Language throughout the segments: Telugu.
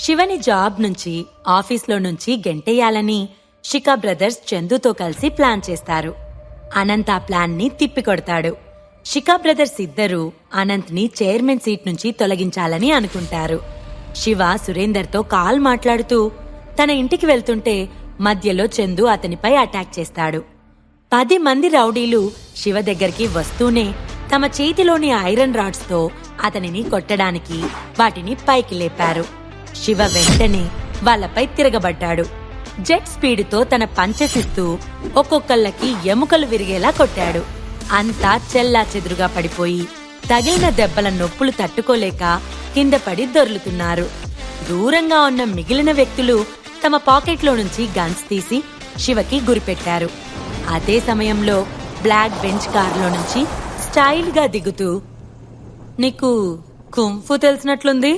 శివని జాబ్ నుంచి ఆఫీస్లో నుంచి గెంటేయాలని షికా బ్రదర్స్ చందుతో కలిసి ప్లాన్ చేస్తారు. అనంత్ ఆ ప్లాన్ని తిప్పికొడతాడు. షికా బ్రదర్స్ ఇద్దరూ అనంత్ని చైర్మన్ సీట్ నుంచి తొలగించాలని అనుకుంటారు. శివ సురేందర్తో కాల్ మాట్లాడుతూ తన ఇంటికి వెళ్తుంటే మధ్యలో చందు అతనిపై అటాక్ చేస్తాడు. పది మంది రౌడీలు శివ దగ్గరికి వస్తూనే తమ చేతిలోని ఐరన్ రాడ్స్తో అతనిని కొట్టడానికి వాటిని పైకి లేపారు. శివ వెంటనే వాళ్ళపై తిరగబడ్డాడు. జెట్ స్పీడ్తో తన పంచెసిస్తూ ఒక్కొక్కళ్ళకి ఎముకలు విరిగేలా కొట్టాడు. అంతా చెల్లా చెదురుగా పడిపోయి తగిలిన దెబ్బల నొప్పులు తట్టుకోలేక కింద పడి దొర్లుతున్నారు. దూరంగా ఉన్న మిగిలిన వ్యక్తులు తమ పాకెట్లో నుంచి గన్స్ తీసి శివకి గురిపెట్టారు. అదే సమయంలో బ్లాక్ బెంచ్ కారులో నుంచి స్టైల్గా దిగుతూ నీకు కుంఫు తెలిసినట్లుంది?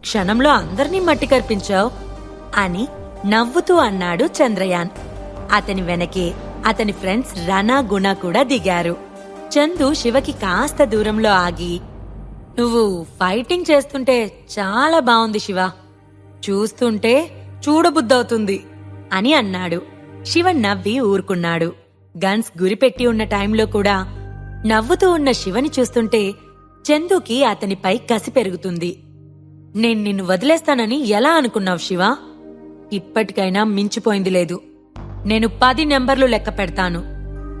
క్షణంలో అందరినీ మట్టి కర్పించావు అని నవ్వుతూ అన్నాడు చంద్రయాన్. అతని వెనకే అతని ఫ్రెండ్స్ రనా గుణ కూడా దిగారు. చందు శివకి కాస్త దూరంలో ఆగి నువ్వు ఫైటింగ్ చేస్తుంటే చాలా బాగుంది శివ. చూస్తుంటే చూడబుద్దవుతుంది అని అన్నాడు. శివ నవ్వి ఊరుకున్నాడు. గన్స్ గురిపెట్టి ఉన్న టైంలో కూడా నవ్వుతూ ఉన్న శివని చూస్తుంటే చందుకి అతనిపై కసి పెరుగుతుంది. నేను నిన్ను వదిలేస్తానని ఎలా అనుకున్నావు శివ? ఇప్పటికైనా మించిపోయింది లేదు. నేను పది నెంబర్లు లెక్క పెడతాను.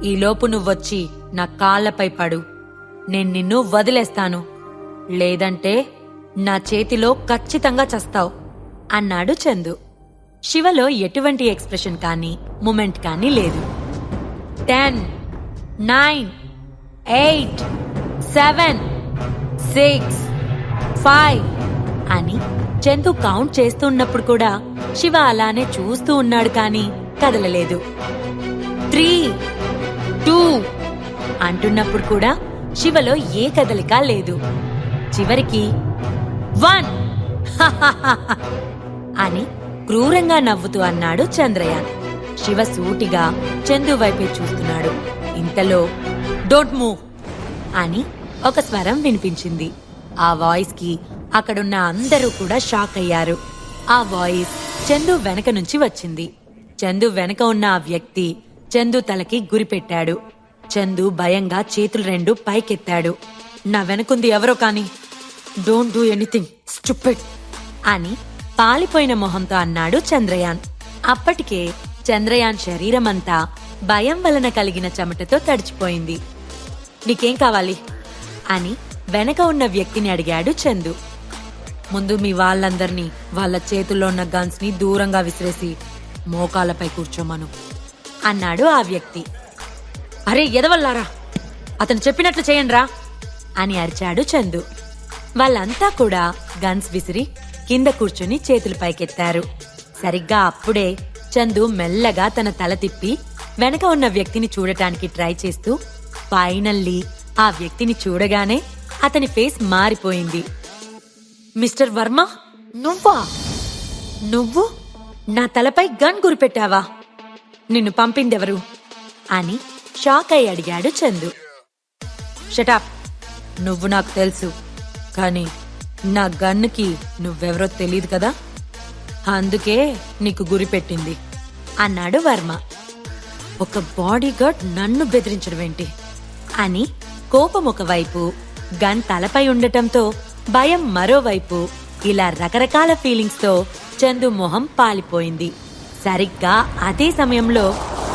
ఈలోపు నువ్వొచ్చి నా కాళ్ళపై పడు. నేను నిన్ను వదిలేస్తాను. లేదంటే నా చేతిలో ఖచ్చితంగా చస్తావు అన్నాడు చందు. శివలో ఎటువంటి ఎక్స్ప్రెషన్ కానీ మూమెంట్ కానీ లేదు. Ten nine eight seven six five అని చందు కౌంట్ చేస్తున్నప్పుడు కూడా శివ అలానే చూస్తూ ఉన్నాడు కానీ కదలలేదు. త్రీ టూ అంటున్నప్పుడు కూడా శివలో ఏ కదలిక లేదు. చివరికి వన్. అని క్రూరంగా నవ్వుతూ అన్నాడు చంద్రయాన్. శివ సూటిగా చందు వైపే చూస్తున్నాడు. ఇంతలో డోంట్ మూవ్ అని ఒక స్వరం వినిపించింది. ఆ వాయిస్కి అక్కడున్న అందరూ కూడా షాక్ అయ్యారు. ఆ వాయిస్ చందు వెనక నుంచి వచ్చింది. చందు వెనక ఉన్న ఆ వ్యక్తి చందు తలకి గురిపెట్టాడు చందు భయంగా చేతులు రెండు పైకెత్తాడు. నా వెనకుంది ఎవరో కాని డోంట్ డూ ఎనీథింగ్ స్టూపిడ్ అని పాలిపోయిన మొహంతో అన్నాడు చంద్రయాన్. అప్పటికే చంద్రయాన్ శరీరమంతా భయం వలన కలిగిన చెమటతో తడిచిపోయింది. నీకేం కావాలి? అని వెనక ఉన్న వ్యక్తిని అడిగాడు చందు. ముందు మీ వాళ్ళందరినీ వాళ్ళ చేతుల్లో ఉన్న గన్స్ని దూరంగా విసిరేసి మోకాలపై కూర్చోమను అన్నాడు ఆ వ్యక్తి. అరే ఎదవల్లారా అతను చెప్పినట్లు చేయండిరా అని అరిచాడు చందు. వాళ్ళంతా కూడా గన్స్ విసిరి కింద కూర్చుని చేతులు పైకెత్తారు. సరిగ్గా అప్పుడే చందు మెల్లగా తన తల తిప్పి వెనక ఉన్న వ్యక్తిని చూడటానికి ట్రై చేస్తూ ఫైనల్లీ ఆ వ్యక్తిని చూడగానే అతని ఫేస్ మారిపోయింది. మిస్టర్ వర్మ? నువ్వా? నువ్వు? నా తలపై గన్ గురిపెట్టావా నిన్ను పంపిందెవరు? అని షాక్ అయి అడిగాడు చందు. షటాప్ నువ్వు నాకు తెలుసు. కానీ నా గన్నుకి నువ్వెవరో తెలియదు కదా? అందుకే నీకు గురి పెట్టింది అన్నాడు వర్మ. ఒక బాడీగార్డ్ నన్ను బెదిరించడమేంటి? అని కోపం ఒకవైపు గన్ తలపై ఉండటంతో భయం మరోవైపు ఇలా రకరకాల ఫీలింగ్స్తో చందు మొహం పాలిపోయింది. సరిగ్గా అదే సమయంలో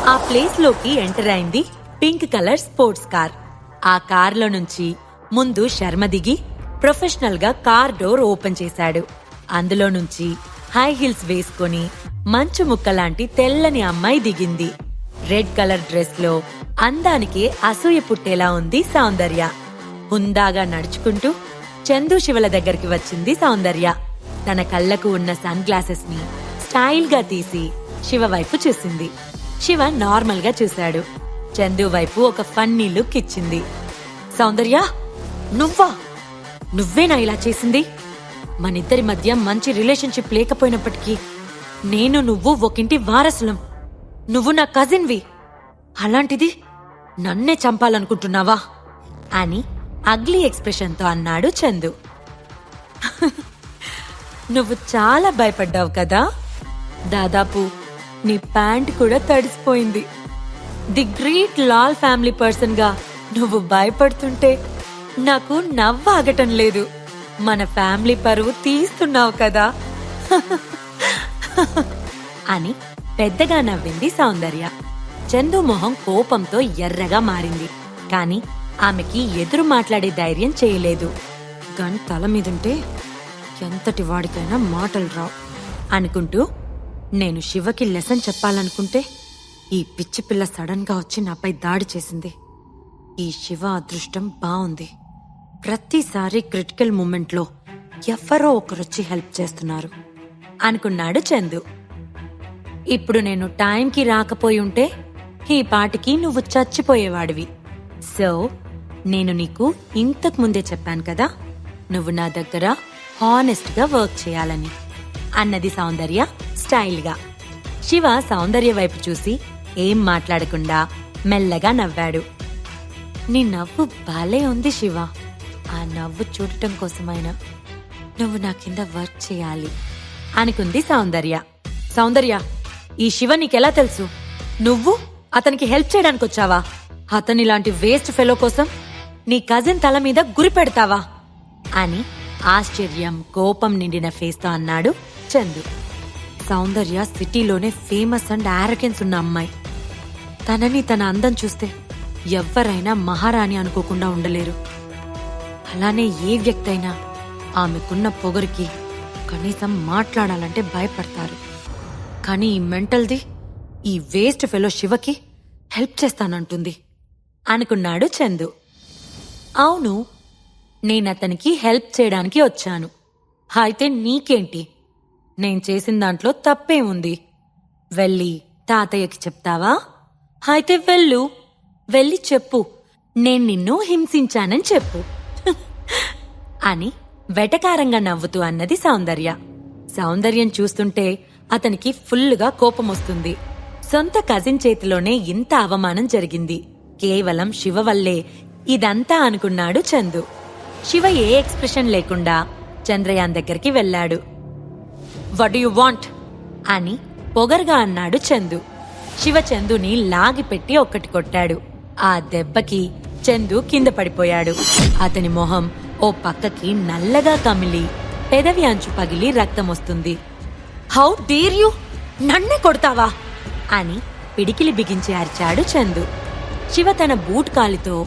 ఆ ప్లేస్లోకి ఎంటర్ అయింది పింక్ కలర్ స్పోర్ట్స్ కార్ ఆ కార్లో నుంచి ముందు శర్మ దిగి ప్రొఫెషనల్గా కార్ డోర్ ఓపెన్ చేశాడు. అందులో నుంచి హై హీల్స్ వేసుకొని మంచు ముక్క లాంటి తెల్లని అమ్మాయి దిగింది. రెడ్ కలర్ డ్రెస్లో అందానికి అసూయ పుట్టేలా ఉంది సౌందర్య. హుందాగా నడుచుకుంటూ చందు శివల దగ్గరికి వచ్చింది సౌందర్య. తన కళ్ళకు ఉన్న సన్ గ్లాసెస్ని స్టైల్గా తీసి శివ వైపు చూసింది. శివ నార్మల్గా చూశాడు. చందు వైపు ఒక ఫన్నీ లుక్ ఇచ్చింది. సౌందర్య నువ్వా? నువ్వేనా ఇలా చేసింది? మనిద్దరి మధ్య మంచి రిలేషన్షిప్ లేకపోయినప్పటికీ నేను నువ్వు ఒకింటి వారసులం. నువ్వు నా కజిన్వి. అలాంటిది నన్నే చంపాలనుకుంటున్నావా? అని అగ్లీ ఎక్స్ప్రెషన్తో అన్నాడు చందు. నువ్వు చాలా భయపడ్డావు కదా? దాదాపు నీ ప్యాంట్ కూడా తడిసిపోయింది. ది గ్రేట్ లాల్ ఫ్యామిలీ పర్సన్గా నువ్వు భయపడుతుంటే నాకు నవ్వు ఆగటం లేదు. మన ఫ్యామిలీ పరువు తీస్తున్నావు కదా? అని పెద్దగా నవ్వింది సౌందర్య. చందు మొహం కోపంతో ఎర్రగా మారింది. కానీ ఆమెకి ఎదురు మాట్లాడే ధైర్యం చేయలేదు. గన్ తల మీదుంటే ఎంతటి వాడికైనా మాటలు రావు. అనుకుంటూ నేను శివకి లెసన్ చెప్పాలనుకుంటే ఈ పిచ్చి పిల్ల సడన్గా వచ్చి నాపై దాడి చేసింది. ఈ శివ అదృష్టం బాగుంది ప్రతిసారి క్రిటికల్ మూమెంట్లో ఎవరో ఒకరొచ్చి హెల్ప్ చేస్తున్నారు. అనుకున్నాడు చందు. ఇప్పుడు నేను టైంకి రాకపోయి ఉంటే ఈ పాటికి నువ్వు చచ్చిపోయేవాడివి. సో నేను నీకు ఇంతకు ముందే చెప్పాను కదా నువ్వు నా దగ్గర హానెస్ట్గా వర్క్ చేయాలని అన్నది సౌందర్య స్టైల్గా. శివ సౌందర్య వైపు చూసి ఏం మాట్లాడకుండా మెల్లగా నవ్వాడు. నీ నవ్వు భలే ఉంది శివ. ఆ నవ్వు చూడటం కోసమైనా నువ్వు నా కింద వర్క్ చేయాలి అనుకుంది సౌందర్య. సౌందర్య ఈ శివ నీకెలా తెలుసు? నువ్వు అతనికి హెల్ప్ చేయడానికి వచ్చావా అతనిలాంటి వేస్ట్ ఫెలో కోసం నీ కజిన్ తల మీద గురి పెడతావా? అని ఆశ్చర్యం కోపం నిండిన ఫేస్తో అన్నాడు చందు. సౌందర్య సిటీలోనే ఫేమస్ అండ్ ఆరకెన్స్ ఉన్న అమ్మాయి. తనని తన అందం చూస్తే ఎవ్వరైనా మహారాణి అనుకోకుండా ఉండలేరు. అలానే ఏ వ్యక్తి అయినా ఆమెకున్న పొగరికి కనీసం మాట్లాడాలంటే భయపడతారు. కానీ ఈ మెంటల్ది ఈ వేస్ట్ ఫెలో శివకి హెల్ప్ చేస్తానంటుంది అనుకున్నాడు చందు. అవును నేనతనికి హెల్ప్ చేయడానికి వచ్చాను. అయితే నీకేంటి? నేను చేసిన దాంట్లో తప్పే ఉంది వెళ్ళి తాతయ్యకి చెప్తావా? అయితే వెళ్ళు. వెళ్ళి చెప్పు. నేను నిన్ను హింసించానని చెప్పు. అని వెటకారంగా నవ్వుతూ అన్నది సౌందర్య. సౌందర్యం చూస్తుంటే అతనికి ఫుల్లుగా కోపం వస్తుంది సొంత కజిన్ చేతిలోనే ఇంత అవమానం జరిగింది. కేవలం శివ వల్లే ఇదంతా అనుకున్నాడు చందు. శివ ఏ ఎక్స్ప్రెషన్ లేకుండా చంద్రయాన్ దగ్గరికి వెళ్ళాడు. వడ్ యు వాంట్ అని పొగరుగా అన్నాడు చందు. శివ చందుని లాగిపెట్టి ఒక్కటి కొట్టాడు. ఆ దెబ్బకి చందు కింద పడిపోయాడు. అతని మొహం ఓ పక్కకి నల్లగా కమిలి పెదవి అంచు పగిలి రక్తం వస్తుంది. హౌ డేర్ యు నన్నే కొడతావా? అని పిడికిలి బిగించి అరిచాడు చందు. శివ తన బూట్ కాలితో